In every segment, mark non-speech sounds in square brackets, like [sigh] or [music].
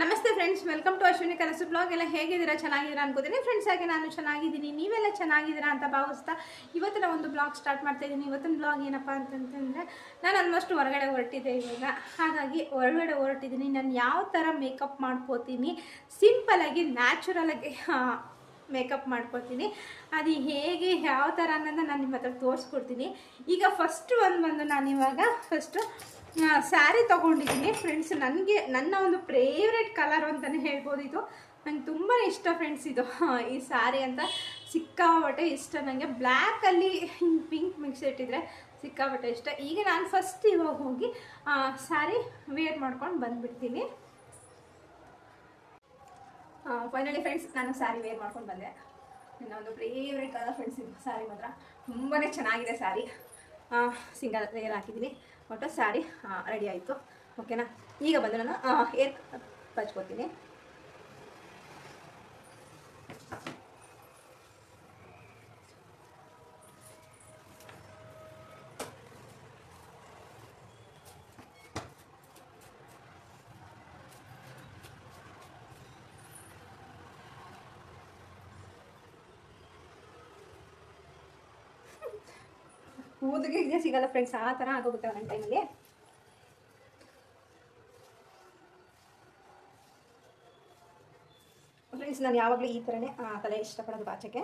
ನಮಸ್ತೆ friends welcome to Ashwini ಕನಸು blog ಎಲ್ಲ ಹೇಗಿದ್ದೀರಾ? ಚೆನ್ನಾಗಿದ್ದೀರಾ ಅನ್ಕೋತೀನಿ. ಫ್ರೆಂಡ್ಸ್ ಆಗಿ ನಾನು ಚೆನ್ನಾಗಿದ್ದೀನಿ. ನೀವೆಲ್ಲ ಚೆನ್ನಾಗಿದ್ದೀರಾ ಅಂತ ಭಾವಿಸ್ತಾ ಇವತ್ತಿನ ಒಂದು ಬ್ಲಾಗ್ ಸ್ಟಾರ್ಟ್ ಮಾಡ್ತಾ ಇದ್ದೀನಿ. ಇವತ್ತಿನ ಬ್ಲಾಗ್ ಏನಪ್ಪ ಅಂತಂತಂದರೆ, ನಾನು ಆಲ್ಮೋಸ್ಟ್ ಹೊರಗಡೆ ಹೊರಟಿದ್ದೆ ಇವಾಗ. ಹಾಗಾಗಿ ಹೊರಗಡೆ ಹೊರಟಿದ್ದೀನಿ. ನಾನು ಯಾವ ಥರ ಮೇಕಪ್ ಮಾಡ್ಕೋತೀನಿ? ಸಿಂಪಲಾಗಿ ನ್ಯಾಚುರಲಾಗಿ ಮೇಕಪ್ ಮಾಡ್ಕೊಳ್ತೀನಿ ಅದು ಹೇಗೆ, ಯಾವ ಥರ ಅನ್ನೋದನ್ನ ನಾನು ನಿಮ್ಮ ಹತ್ರ ತೋರಿಸ್ಕೊಡ್ತೀನಿ. ಈಗ ಫಸ್ಟ್ ಒಂದು ಬಂದು ನಾನು ಇವಾಗ ಫಸ್ಟು ಸ್ಯಾರಿ ತೊಗೊಂಡಿದ್ದೀನಿ. ಫ್ರೆಂಡ್ಸ್ ನನಗೆ, ನನ್ನ ಒಂದು ಫೇವ್ರೆಟ್ ಕಲರ್ ಅಂತಲೇ ಹೇಳ್ಬೋದು ಇದು. ನಂಗೆ ತುಂಬ ಇಷ್ಟ ಫ್ರೆಂಡ್ಸ್ ಇದು. ಈ ಸ್ಯಾರಿ ಅಂತ ಸಿಕ್ಕಾಪಟ್ಟೆ ಇಷ್ಟ. ನನಗೆ ಬ್ಲ್ಯಾಕಲ್ಲಿ ಹಿಂಗೆ ಪಿಂಕ್ ಮಿಕ್ಸ್ ಇಟ್ಟಿದ್ರೆ ಸಿಕ್ಕಾಪಟ್ಟೆ ಇಷ್ಟ. ಈಗ ನಾನು ಫಸ್ಟ್ ಇವಾಗ ಹೋಗಿ ಸ್ಯಾರಿ ವೇರ್ ಮಾಡ್ಕೊಂಡು ಬಂದುಬಿಡ್ತೀನಿ. ಫೈನಲಿ ಫ್ರೆಂಡ್ಸ್ ನಾನು ಸ್ಯಾರಿ ವೇರ್ ಮಾಡ್ಕೊಂಡು ಬಂದೆ. ನನ್ನ ಒಂದು ಫೇವ್ರೆಟ್ ಕಲರ್ ಫ್ರೆಂಡ್ಸ್ ಇದು. ಸ್ಯಾರಿ ಮಾತ್ರ. ತುಂಬಾ ಚೆನ್ನಾಗಿದೆ ಸ್ಯಾರಿ ಸಿಂಗಲ್ ಲೇಯರ್ ಹಾಕಿದ್ದೀನಿ. ಒಟ್ಟು ಸ್ಯಾರಿ ರೆಡಿ ಆಯಿತು. ಓಕೆನಾ ಈಗ ಬಂದು ನಾನು ಏರ್ ಹಚ್ಕೋತೀನಿ. ಕೂದಲಿಗೆ ಇದೇ ಸಿಗಲ್ಲ ಫ್ರೆಂಡ್ಸ್ ಆ ಥರ ಆಗೋಗುತ್ತೆ ಒಂದೊಂದು ಟೈಮಲ್ಲಿ ಫ್ರೆಂಡ್ಸ್ ನಾನು ಯಾವಾಗಲೂ ಈ ಥರನೇ ತಲೆ ಇಷ್ಟಪಡೋದು ಬಾಚಕ್ಕೆ.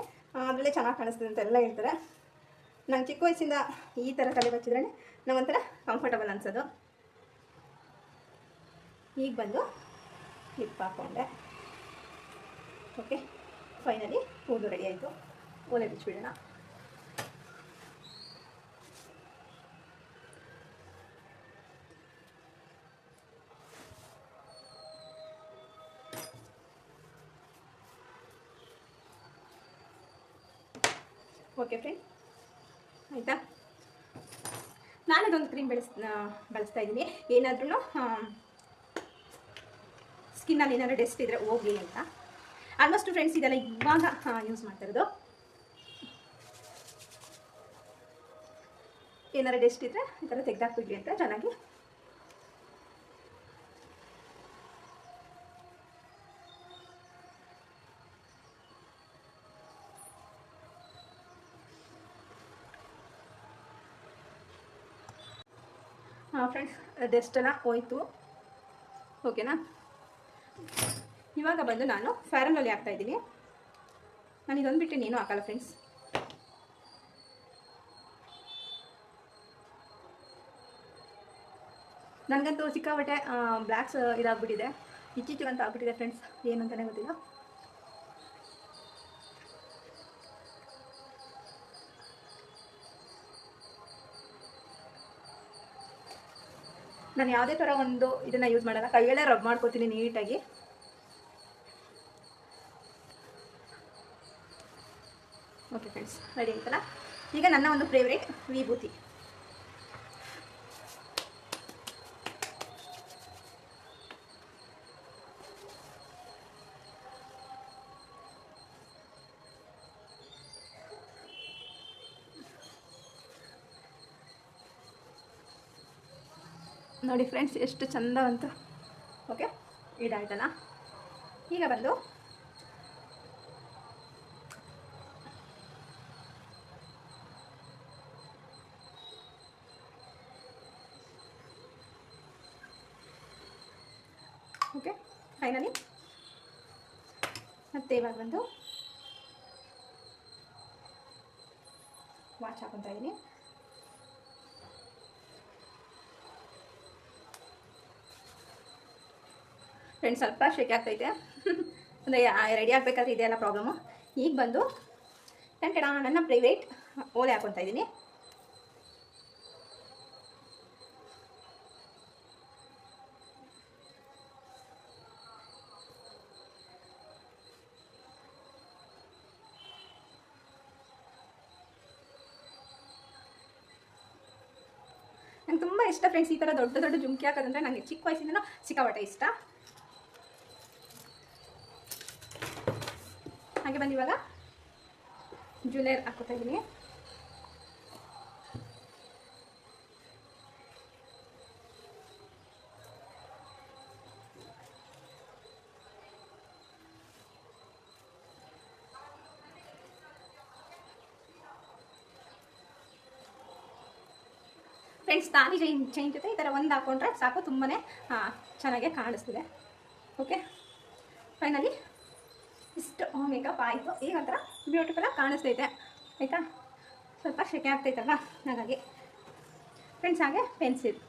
ಅದರಲ್ಲೇ ಚೆನ್ನಾಗಿ ಕಾಣಿಸ್ತದೆ ಅಂತ ಎಲ್ಲ ಹೇಳ್ತಾರೆ. ನಾನು ಚಿಕ್ಕ ವಯಸ್ಸಿಂದ ಈ ಥರ ತಲೆ ಬಚ್ಚಿದ್ರೆ ನಂಗೊಂಥರ ಕಂಫರ್ಟಬಲ್ ಅನ್ಸೋದು. ಈಗ ಬಂದು ಕ್ಲಿಪ್ ಹಾಕ್ಕೊಂಡೆ ಓಕೆ ಫೈನಲಿ ಕೂದಲು ರೆಡಿ ಆಯಿತು. ಓಲೆ ಬಿಚ್ಚಿಬಿಡೋಣ ಓಕೆ ಫ್ರೆಂಡ್ ಆಯಿತಾ? ನಾನು ಅದೊಂದು ಕ್ರೀಮ್ ಬೆಳೆಸ್ ಬಳಸ್ತಾ ಇದ್ದೀನಿ. ಏನಾದ್ರೂ ಸ್ಕಿನ್ನಲ್ಲಿ ಏನಾದರೂ ಡೆಸ್ಟ್ ಇದ್ದರೆ ಹೋಗಲಿ ಅಂತ. ಆಲ್ಮೋಸ್ಟ್ ಫ್ರೆಂಡ್ಸ್ ಇದೆಲ್ಲ ಇವಾಗ ಯೂಸ್ ಮಾಡ್ತಾ ಇರೋದು. ಏನಾರು ಡೆಸ್ಟ್ ಇದ್ದರೆ ಈ ಥರ ತೆಗೆದಾಕ್ಬಿಡ್ಲಿ ಅಂತ ಚೆನ್ನಾಗಿ ಫ್ರೆಂಡ್ಸ್ ಡೆಸ್ಟ್ ಎಲ್ಲ ಹೋಯ್ತು. ಓಕೆನಾ ಇವಾಗ ಬಂದು ನಾನು ಫ್ಯಾರನಲ್ಲಿ ಹಾಕ್ತಾ ಇದ್ದೀನಿ. ನಾನು ಇದೊಂದು ಬಿಟ್ಟು ನೀನು ಹಾಕಲ್ಲ ಫ್ರೆಂಡ್ಸ್ ನನಗಂತೂ ಸಿಕ್ಕಾಬಟ್ಟೆ ಬ್ಲ್ಯಾಕ್ಸ್ ಇದಾಗ್ಬಿಟ್ಟಿದೆ. ಇತ್ತೀಚೆಗಂತೂ ಆಗ್ಬಿಟ್ಟಿದೆ ಫ್ರೆಂಡ್ಸ್ ಏನು ಗೊತ್ತಿಲ್ಲ. ನಾನು ಯಾವುದೇ ಥರ ಒಂದು ಇದನ್ನು ಯೂಸ್ ಮಾಡಲ್ಲ. ಕೈಯಲ್ಲೇ ರಬ್ ಮಾಡ್ಕೋತೀನಿ ನೀಟಾಗಿ. ಓಕೆ ಫ್ರೆಂಡ್ಸ್ ರೆಡಿ ಆಯ್ತಲ್ಲ? ಈಗ ನನ್ನ ಒಂದು ಫೇವ್ರೇಟ್ ವಿಭೂತಿ. ನೋಡಿ ಫ್ರೆಂಡ್ಸ್, ಎಷ್ಟು ಚಂದ ಅಂತ ಓಕೆ ಇದಾಯ್ತಲ್ಲ ಈಗ ಬಂದು ಓಕೆ ಫೈನಲಿ ಮತ್ತೆ ಇವಾಗ ಬಂದು ವಾಚ್ ಹಾಕೊತಾ ಇದ್ದೀನಿ ಫ್ರೆಂಡ್ಸ್ ಸ್ವಲ್ಪ ಶೇಕಿ ಆಗ್ತೈತೆ. [laughs] ಅಂದರೆ ರೆಡಿ ಆಗಬೇಕಾದ್ರೆ ಇದೆಲ್ಲ ಪ್ರಾಬ್ಲಮ್ಮು ಈಗ ಬಂದು ಟಂಟಡ ನನ್ನ ಪ್ರೈವೇಟ್ ಓಲೆ ಹಾಕೊತಾ ಇದ್ದೀನಿ. ನಂಗೆ ತುಂಬ ಇಷ್ಟ ಫ್ರೆಂಡ್ಸ್ ಈ ಥರ ದೊಡ್ಡ ದೊಡ್ಡ ಜುಮ್ಕಿ ಹಾಕೋದಂದ್ರೆ ನನಗೆ ಚಿಕ್ಕ ವಯಸ್ಸಿಂದನೂ ಸಿಕ್ಕಾಪಟ್ಟೆ ಇಷ್ಟ. ಇವಾಗ. ಜ್ಯುವೆಲರ್ ಹಾಕೋತಾ ಇದ್ದೀನಿ ಫ್ರೆಂಡ್ಸ್ ತಾನಿ ಚೈನ್ ಚೈನ್ ಜೊತೆ ಈ ಥರ ಒಂದು ಹಾಕ್ಕೊಂಡ್ರೆ ಸಾಕು ತುಂಬಾ ಚೆನ್ನಾಗೆ ಕಾಣಿಸ್ತಿದೆ. ಓಕೆ ಫೈನಲಿ ಇಷ್ಟು ಮೇಕಪ್ ಆಯಿತು. ಈಗ ಒಂಥರ ಬ್ಯೂಟಿಫುಲ್ಲಾಗಿ ಕಾಣಿಸ್ತೈತೆ. ಆಯಿತಾ? ಸ್ವಲ್ಪ ಶೆಕೆ ಆಗ್ತೈತಲ್ಲ? ಹಾಗಾಗಿ ಫ್ರೆಂಡ್ಸ್ ಹಾಗೆ ಪೆನ್ಸಿಲ್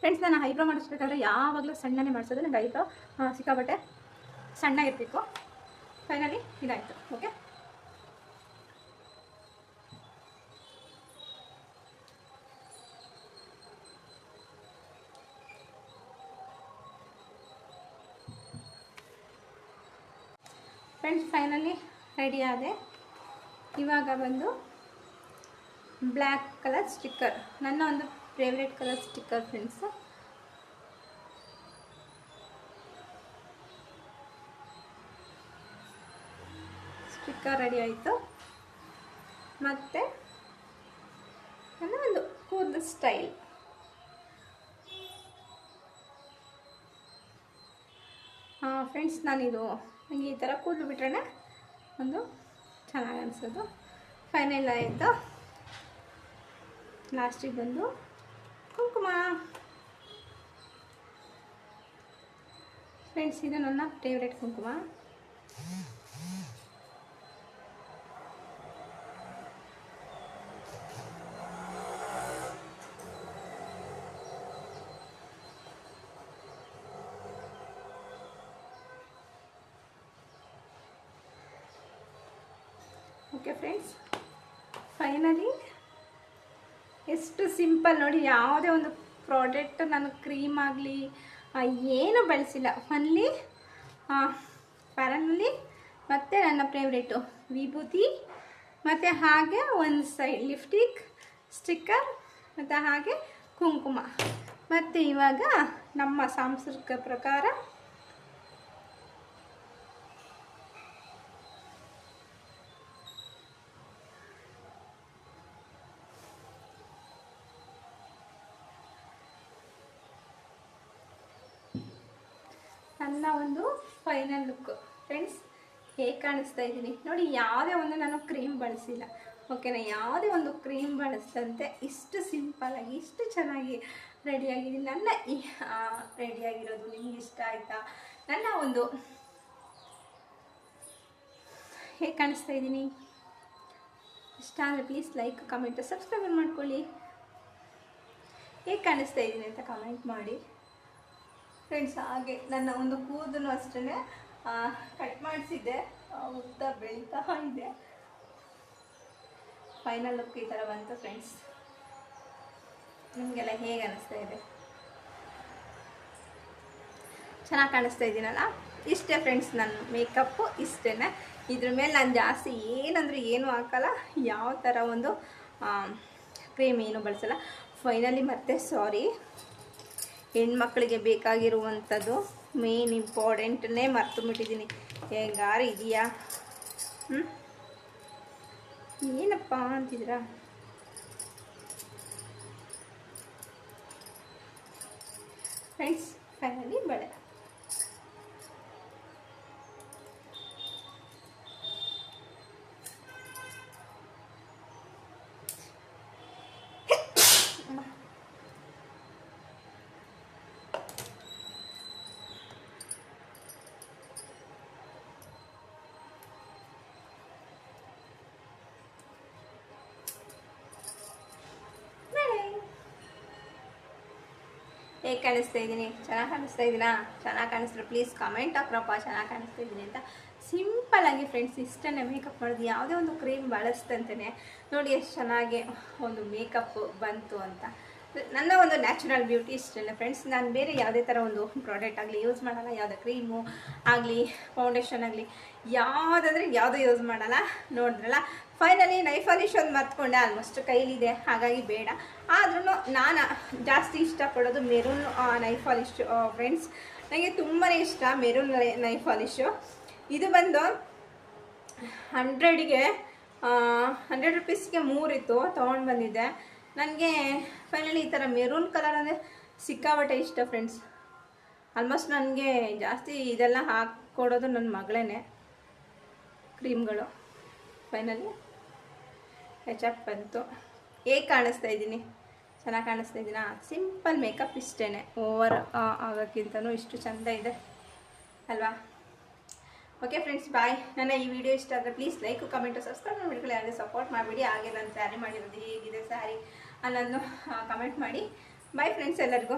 ಫ್ರೆಂಡ್ಸ್ ನಾನು ಹೈಬ್ರೋ ಮಾಡಿಸ್ಬೇಕಾದ್ರೆ ಯಾವಾಗಲೂ ಸಣ್ಣನೇ ಮಾಡಿಸೋದು. ನನಗೆ ಐಬ್ರೋ ಸಿಕ್ಕಾಬಟ್ಟೆ ಸಣ್ಣ ಇರಬೇಕು. ಫೈನಲಿ ಇದಾಯಿತು ಓಕೆ ಫ್ರೆಂಡ್ಸ್ ಫೈನಲಿ ರೆಡಿ ಆದೆ. ಇವಾಗ ಬಂದು ಬ್ಲ್ಯಾಕ್ ಕಲರ್ ಸ್ಟಿಕ್ಕರ್ ನನ್ನ ಒಂದು favourite colour sticker friends sticker ready ಆಯಿತು. ಮತ್ತು ನನ್ನ ಒಂದು ಕೂದಲು ಸ್ಟೈಲ್ ಫ್ರೆಂಡ್ಸ್, ನಾನಿದು ನನಗೆ ಈ ಥರ ಕೂದಲು ಬಿಟ್ರೆ ಒಂದು ಚೆನ್ನಾಗಿ ಅನಿಸೋದು. ಫೈನಲ್ ಆಯಿತು. ಲಾಸ್ಟಿಗೆ ಬಂದು ಕುಂಕುಮ. ಫ್ರೆಂಡ್ಸ್ ಇದು ನನ್ನ ಫೇವ್ರೆಟ್ ಕುಂಕುಮ ಓಕೆ ಫ್ರೆಂಡ್ಸ್ ಫೈನಲಿ ಎಷ್ಟು ಸಿಂಪಲ್ ನೋಡಿ, ಯಾವುದೇ ಒಂದು ಪ್ರಾಡಕ್ಟ್ ನಾನು ಕ್ರೀಮ್ ಆಗಲಿ ಏನು ಬಳಸಿಲ್ಲ. ಒನ್ಲಿ ಪ್ಯಾರನಲ್ಲಿ ಮತ್ತು ನನ್ನ ಫೇವ್ರೇಟು ವಿಭೂತಿ, ಮತ್ತು ಹಾಗೆ ಒಂದು ಸೈಡ್ ಲಿಫ್ಟಿಕ್ ಸ್ಟಿಕ್ಕರ್ ಮತ್ತು ಹಾಗೆ ಕುಂಕುಮ. ಮತ್ತು ಇವಾಗ ನಮ್ಮ ಸಾಂಸ್ಕೃತಿಕ ಪ್ರಕಾರ ನನ್ನ ಒಂದು ಫೈನಲ್ ಲುಕ್ ಫ್ರೆಂಡ್ಸ್ ಹೇಗೆ ಕಾಣಿಸ್ತಾ ಇದ್ದೀನಿ? ನೋಡಿ, ಯಾವುದೇ ಒಂದು ನಾನು ಕ್ರೀಮ್ ಬಳಸಿಲ್ಲ. ಓಕೆನಾ ಯಾವುದೇ ಒಂದು ಕ್ರೀಮ್ ಬಳಸದಂತೆ ಇಷ್ಟು ಸಿಂಪಲ್ಲಾಗಿ ಇಷ್ಟು ಚೆನ್ನಾಗಿ ರೆಡಿಯಾಗಿದ್ದೀನಿ ನನ್ನ ಈ ರೆಡಿಯಾಗಿರೋದು ನಿಮ್ಗೆ ಇಷ್ಟ ಆಯಿತಾ? ನನ್ನ ಒಂದು ಹೇಗೆ ಕಾಣಿಸ್ತಾ ಇದ್ದೀನಿ? ಇಷ್ಟ ಅಂದರೆ ಪ್ಲೀಸ್ ಲೈಕ್ ಕಮೆಂಟ್ ಸಬ್ಸ್ಕ್ರೈಬ್ ಮಾಡ್ಕೊಳ್ಳಿ. ಹೇಗೆ ಕಾಣಿಸ್ತಾ ಇದ್ದೀನಿ ಅಂತ ಕಮೆಂಟ್ ಮಾಡಿ. ಫ್ರೆಂಡ್ಸ್ ಹಾಗೆ ನನ್ನ ಒಂದು ಕೂದಲು ಅಷ್ಟೇ ಕಟ್ ಮಾಡಿಸಿದ್ದೆ. ಉದ್ದ ಬೆಳೀತಾ ಇದೆ. ಫೈನಲ್ ಲುಕ್ ಈ ಥರ ಬಂತು ಫ್ರೆಂಡ್ಸ್ ನಿಮಗೆಲ್ಲ ಹೇಗೆ ಅನಿಸ್ತಾ ಇದೆ? ಚೆನ್ನಾಗಿ ಕಾಣಿಸ್ತಾ ಇದ್ದೀನಲ್ಲ ಇಷ್ಟೇ ಫ್ರೆಂಡ್ಸ್ ನನ್ನ ಮೇಕಪ್ಪು ಇಷ್ಟೇ ಇದ್ರ ಮೇಲೆ ನಾನು ಜಾಸ್ತಿ ಏನಂದ್ರೆ ಏನು ಹಾಕಲ್ಲ. ಯಾವ ಥರ ಒಂದು ಕ್ರೀಮ್ ಏನು ಬಳಸಲ್ಲ. ಫೈನಲಿ ಮತ್ತೆ ಸಾರಿ ಹೆಣ್ಮಕ್ಳಿಗೆ ಬೇಕಾಗಿರುವಂಥದ್ದು ಮೇನ್ ಇಂಪಾರ್ಟೆಂಟನ್ನೇ ಮರ್ತು ಬಿಟ್ಟಿದ್ದೀನಿ. ಹೆಂಗಾರು ಇದೆಯಾ? ಹ್ಞೂ ಏನಪ್ಪ ಅಂತಿದ್ದೀರಾ? ಫ್ರೆಂಡ್ಸ್ ಫೈನಲಿ ಬಳೆ ಹೇಗೆ ಕಾಣಿಸ್ತಾ ಇದ್ದೀನಿ? ಚೆನ್ನಾಗಿ ಕಾಣಿಸ್ತಾ ಇದ್ದೀನಾ ಚೆನ್ನಾಗಿ ಕಾಣಿಸ್ತಾರೆ? Please comment ಹಾಕ್ರಪ್ಪ. ಚೆನ್ನಾಗಿ ಕಾಣಿಸ್ತಾ ಇದ್ದೀನಿ ಅಂತ. ಸಿಂಪಲ್ಲಾಗಿ ಫ್ರೆಂಡ್ಸ್ ಇಷ್ಟನ್ನೇ ಮೇಕಪ್ ಮಾಡೋದು ಯಾವುದೇ ಒಂದು ಕ್ರೀಮ್ ಬಳಸ್ತಂತೇ ನೋಡಿ ಎಷ್ಟು ಚೆನ್ನಾಗಿ ಒಂದು ಮೇಕಪ್ ಬಂತು ಅಂತ. ನನ್ನ ಒಂದು ನ್ಯಾಚುರಲ್ ಬ್ಯೂಟಿ ಇಷ್ಟೇ ಫ್ರೆಂಡ್ಸ್ ನಾನು ಬೇರೆ ಯಾವುದೇ ಥರ ಒಂದು ಪ್ರಾಡಕ್ಟ್ ಆಗಲಿ ಯೂಸ್ ಮಾಡಲ್ಲ. ಯಾವುದೇ ಕ್ರೀಮು ಆಗಲಿ ಫೌಂಡೇಶನ್ ಆಗಲಿ, ಯಾವುದಂದ್ರೆ ಯಾವುದೂ ಯೂಸ್ ಮಾಡಲ್ಲ. ನೋಡಿದ್ರಲ್ಲ? ಫೈನಲಿ ನೈಫಾಲಿಶ್ ಒಂದು ಮರ್ತ್ಕೊಂಡೆ. ಆಲ್ಮೋಸ್ಟ್ ಕೈಲಿದೆ. ಹಾಗಾಗಿ ಬೇಡ. ಆದ್ರೂ ನಾನು ಜಾಸ್ತಿ ಇಷ್ಟಪಡೋದು ಮೆರೂನ್ ನೈಫಾಲಿಶ್ ಫ್ರೆಂಡ್ಸ್ ನನಗೆ ತುಂಬಾ ಇಷ್ಟ ಮೆರೂನ್ ನೈಫಾಲಿಶು ಇದು ಬಂದು ಹಂಡ್ರೆಡಿಗೆ ಹಂಡ್ರೆಡ್ ರುಪೀಸ್ಗೆ ಮೂರಿತ್ತು ತೊಗೊಂಡು ಬಂದಿದ್ದೆ. ನನಗೆ ಫೈನಲಿ ಈ ಥರ ಮೆರೂನ್ ಕಲರ್ ಅಂದರೆ ಸಿಕ್ಕಾಬಟ್ಟೆ ಇಷ್ಟ ಫ್ರೆಂಡ್ಸ್ ಆಲ್ಮೋಸ್ಟ್ ನನಗೆ ಜಾಸ್ತಿ ಇದೆಲ್ಲ ಹಾಕ್ಕೊಡೋದು ನನ್ನ ಮಗಳೇ ಕ್ರೀಮ್ಗಳು ಫೈನಲಿ ಹೆಚ್ಚಾಗಿ ಬಂತು. ಹೇಗೆ ಕಾಣಿಸ್ತಾ ಇದ್ದೀನಿ? ಚೆನ್ನಾಗಿ ಕಾಣಿಸ್ತಾ ಇದ್ದೀನಾ? ಸಿಂಪಲ್ ಮೇಕಪ್ ಇಷ್ಟೇ ಓವರ್ ಆಗೋಕ್ಕಿಂತನೂ ಇಷ್ಟು ಚೆಂದ ಇದೆ. ಅಲ್ವಾ? ಓಕೆ ಫ್ರೆಂಡ್ಸ್ ಬಾಯ್ ನನ್ನ ಈ ವಿಡಿಯೋ ಇಷ್ಟ ಆದರೆ ಪ್ಲೀಸ್ ಲೈಕ್ ಕಮೆಂಟು ಸಬ್ಸ್ಕ್ರೈಬ್ ಮಾಡಿಬಿಡಿ ಹಾಗೆ ಸಪೋರ್ಟ್ ಮಾಡಿಬಿಡಿ. ಹಾಗೆ ನಾನು ಸ್ಯಾರಿ ಮಾಡಿರೋದು ಹೇಗಿದೆ ಸ್ಯಾರಿ ಅನ್ನೋದನ್ನು ಕಮೆಂಟ್ ಮಾಡಿ. ಬಾಯ್ ಫ್ರೆಂಡ್ಸ್ ಎಲ್ಲರಿಗೂ.